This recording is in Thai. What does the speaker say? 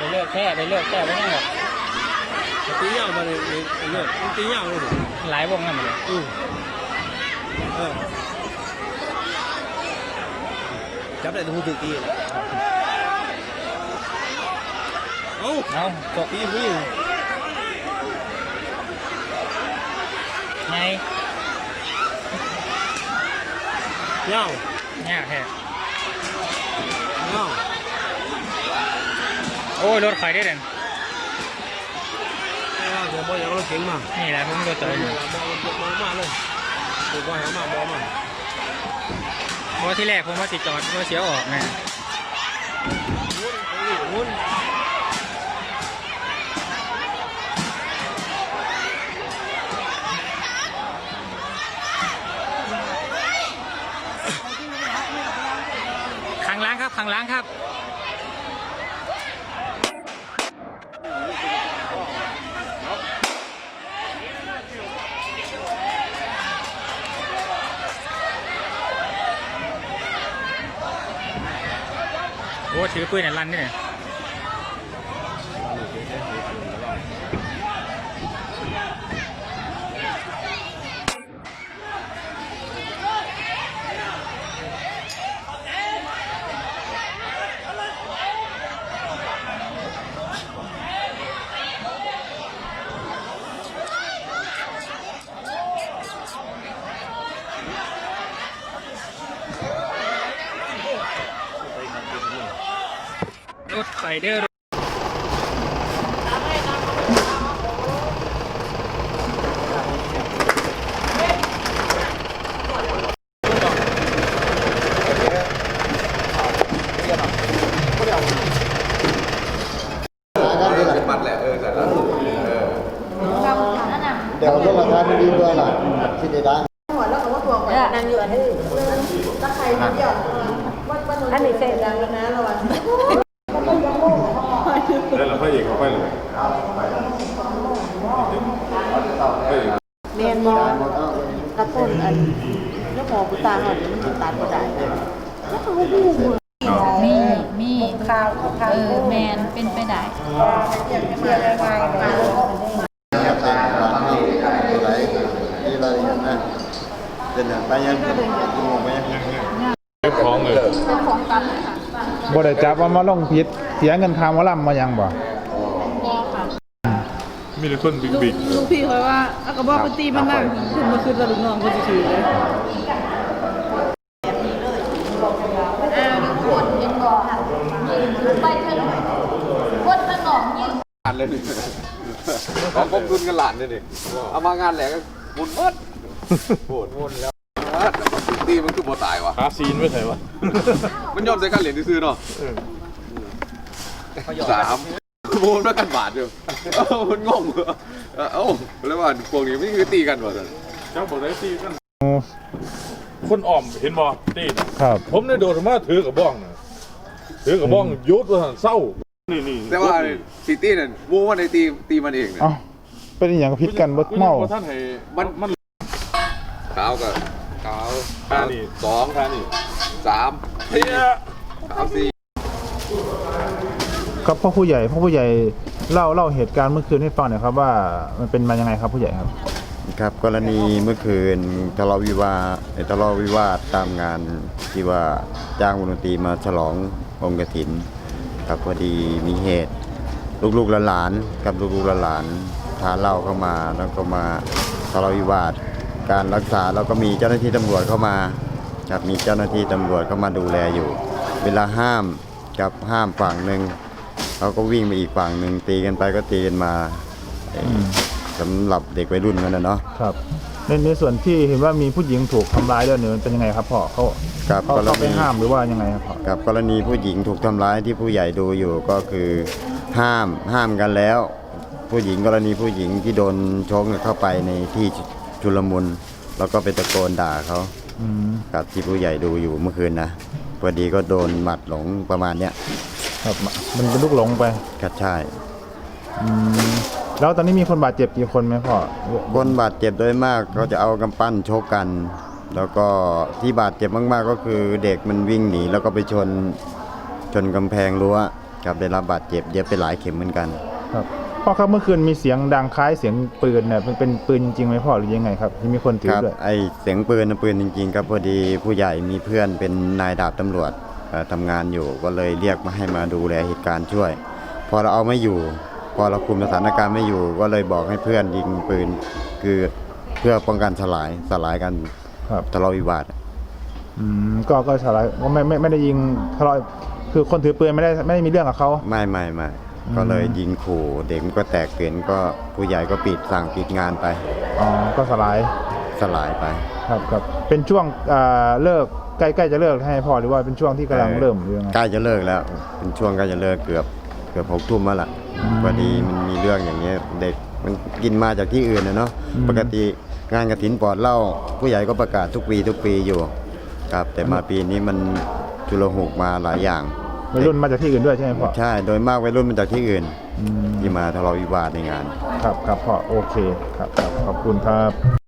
ไปเลือกแค่ไปเลือกแค่ไม่ได้หรอกตีเหย้ามาเลยเลิกตีเหย้าเลยหลายวงนั่นหมดเลยอือเออจับได้ทุกทีตีเลยเอ้าเอาตกตีผู้หญิงไงเหย้าเนี่ยแค่เหย้า โอ้ยรถไฟได้เด่นเหย้าเดี๋ยวบอยเอารถเก๋งมานี่แหละผมรถเอตัวออยู่มองมาเลยถูกว่าหามามองมาเพราะที่แรกผมว่าติดจอดว่าเสียวออกไงวุ้นขังล้างครับขังล้างครับ ว่าถือปืนเนี่ยลั่นนี่เนี่ย ถไฟเดอร์เดี๋ยวต้องมาทานดีเบอร์หลังที่ได้ดังนั่งอยู่อันนี้ อันนี้เสร็จแล้วนะระวัง แล้วเราพระเอกเขาไปเลยพระเอกเรียนมอกระตุ้นอันแล้วพอกูตาเขาเดี๋ยวมันจะตัดก็ได้แล้วเขาดูมีมีข้าวเออแมนเป็นไปได้มาได้ไม่มร้านนี้อะไรที่อะไรอย่างนั้นเป็นอย่างไปยังงงไปยังเก็บของเลยบ่ได้จับว่ามาลงผิด เสียเงินค่าหมอลำมายังบ่มีแต่คนบิ๊กบิ๊กลูกพี่เขาว่าเอากระบอกไปตีมันนั่งขึ้นมาขึ้นแล้วลูกน้องเขาจะถือเลยไปเถอะคนมันหนองยิ่งงานเลยนี่เขาคบทุนกันหลานเลยนี่เอามางานแหลกก็บุญเบิดโหดบุญแล้วแต่มันตีมันคือบ่ตายวะหาซีนไม่ใช่วะมันยอมใส่กันเหรียญซื้อๆเนาะ สามโมนด้วยกันบาทเดียวเอ้ามันงงเหรอเอ้าแล้วว่าพวกนี้ไม่คือตีกันวะสันเจ้าบอกได้ตีกันคนอ่อมเห็นบ่ตีน่ะครับ ผมได้โดดมาถือกับบ้องนะถือกับบ้องยุดว่าซั่นเศร้านี่นี่แต่ว่าซิตี้นั่นมูว่าในตีตีมันเองเนี่ยเอ้าเป็นอหย่างผิดกันบ่เมาพท่านให้มันมันขาวกับขาวท่านี่สองท่านี่สามเฮียสามสี่ ครับพ่อผู้ใหญ่พ่อผู้ใหญ่เล่าเล่าเหตุการณ์เมื่อคืนให้ฟังหน่อยครับว่ามันเป็นมายังไงครับผู้ใหญ่ครับ ครับกรณีเมื่อคืนทะเลาะวิวาทเอ่อทะเลาะวิวาทตามงานที่ว่าจ้างวงดนตรีมาฉลององค์กฐินครับพอดีมีเหตุ ลูกๆหลานๆกับลูกๆหลานๆพาเหล้าเข้ามาแล้วก็มาทะเลาะวิวาท การรักษาแล้วก็มีเจ้าหน้าที่ตำรวจเข้ามาครับมีเจ้าหน้าที่ตำรวจเข้ามาดูแลอยู่ เวลาห้ามกับห้ามฝั่งหนึ่ง เขาก็วิ่งไปอีกฝั่งหนึ่งตีกันไปก็ตีกันมาเอ่อสำหรับเด็กวัยรุ่นกันนะเนาะครับในในส่วนที่เห็นว่ามีผู้หญิงถูกทำร้ายด้วยเนี่ยมันเป็นยังไงครับพ่อเขาครับเขากรเข้าไปณีห้ามหรือว่ายังไงครับพ่อกับกรณีผู้หญิงถูกทำร้ายที่ผู้ใหญ่ดูอยู่ก็คือห้ามห้ามกันแล้ว ผู้หญิงกรณีผู้หญิงที่โดนชกเข้าไปในที่ชุลมุนแล้วก็ไปตะโกนด่าเขาอืมกับที่ผู้ใหญ่ดูอยู่เมื่อคืนนะพอดีก็โดนหมัดหลงประมาณเนี้ย ครับมันเป็นลูกหลงไปครับใช่อืมแล้วตอนนี้มีคนบาดเจ็บกี่คนไหมพ่อคนบาดเจ็บโดยมากก็จะเอากำปั้นชกกัน แล้วก็ที่บาดเจ็บมากๆก็คือเด็กมันวิ่งหนีแล้วก็ไปชนชนกำแพงรั้วครับได้รับบาดเจ็บเย็บไปหลายเข็มเหมือนกัน ครับพ่อครับเมื่อคืนมีเสียงดังคล้ายเสียงปืนเนี่ยเป็นเป็นปืนจริงๆไหมพ่อหรือยังไงครับที่มีคนถืคอรับด้วยไอเสียงปืนน่ะปืนจริงๆครับพอดีผู้ใหญ่มีเพื่อนเป็นนายดาบตำรวจเอ่อ ทำงานอยู่ก็เลยเรียกมาให้มาดูแลเหตุการณ์ช่วย พอเราเอาไม่อยู่ พอเราคุมสถานการณ์ไม่อยู่ ก็เลยบอกให้เพื่อนยิงปืนคือเพื่อป้องกันสลายสลายกันครับทะเลาะวิวาทอืมก็ก็สลายก็ไม่ไม่ไม่ได้ยิงทะเลาะคือคนถือปืนไม่ได้ไม่ได้มีเรื่องกับเขาไม่ไม่ไม่อืมก็เลยยิงขู่เด็กมันก็แตกตื่นก็ผู้ใหญ่ก็ปิดสั่งปิดงานไปอ๋อก็สลายสลายไป ครับครับเป็นช่วงอ่าเลิก ใกล้ๆจะเลิกให้พ่อหรือว่าเป็นช่วงที่กำลังเริ่มหรือยังไงใกล้จะเลิกแล้ว เป็นช่วงใกล้จะเลิกเกือบเกือบหกทุ่มแล้วล่ะอืมพอดีมันมีเรื่องอย่างเงี้ยเด็กมันกินมาจากที่อื่นนะเนาะอืมปกติงานกระถินปลอดเหล้าผู้ใหญ่ก็ประกาศทุกปีทุกปีอยู่ครับ แต่มาปีนี้มันจุลหุกมาหลายอย่างวัยรุ่นมาจากที่อื่นด้วยใช่ไหมพ่อใช่โดยมากวัยรุ่นมาจากที่อื่นอืมที่มาทะเลาะวิวาทในงาน ครับครับพ่อโอเคครับครับขอบคุณครับ